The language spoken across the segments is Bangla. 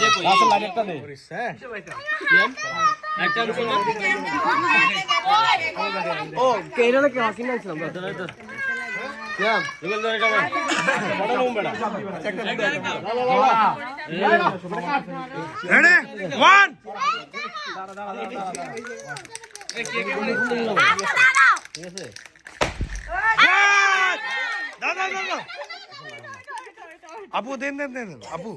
রাসেল লাইন একটা দে দাদা। আপু দেন দেন দেন আপু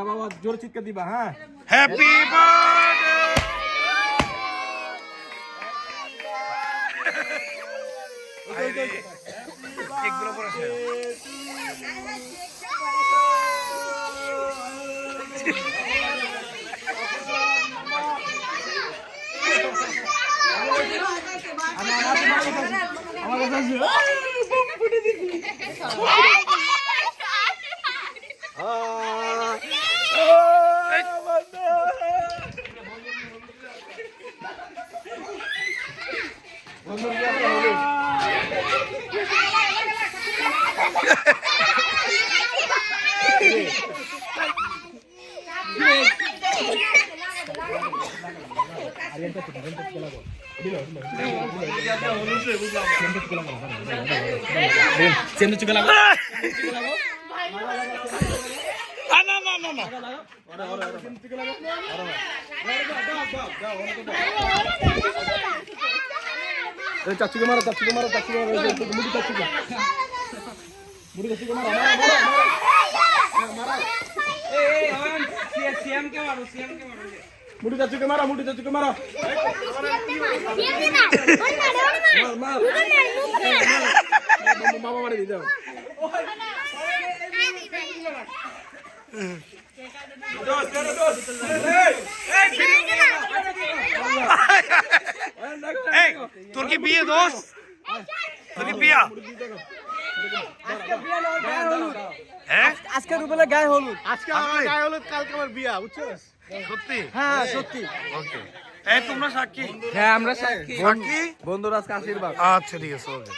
বাবা জোর চিৎকার দিবা হ্যাঁ হ্যাপি বার্থডে পড়েছে আমার কাছে আছে চেন্দ চুকে ha আ, না না না না এই চাচুকে মারো চাচুকে মারো চাচুকে মারো এই যে মুড়ি চাচুকে মুড়ি চাচুকে মারো মারো মারো মুড়ি চাচুকে মারো মুড়ি চাচুকে মারো মার মার। বাবা বাড়ি দিয়ে দাও তোর কি বিয়ে দোষ? তোর কি বিয়া? হ্যাঁ? আজকে রুবেলা গায়ে হলুদ। আজকে আমার গায়ে হলুদ কালকে আমার বিয়া বুঝছ সত্যি? হ্যাঁ সত্যি। ওকে এই তোমরা সাক্ষী? হ্যাঁ আমরা সাক্ষী। সাক্ষী? বন্ধুরা আজকে আশীর্বাদ। আচ্ছা ঠিক আছে ওকে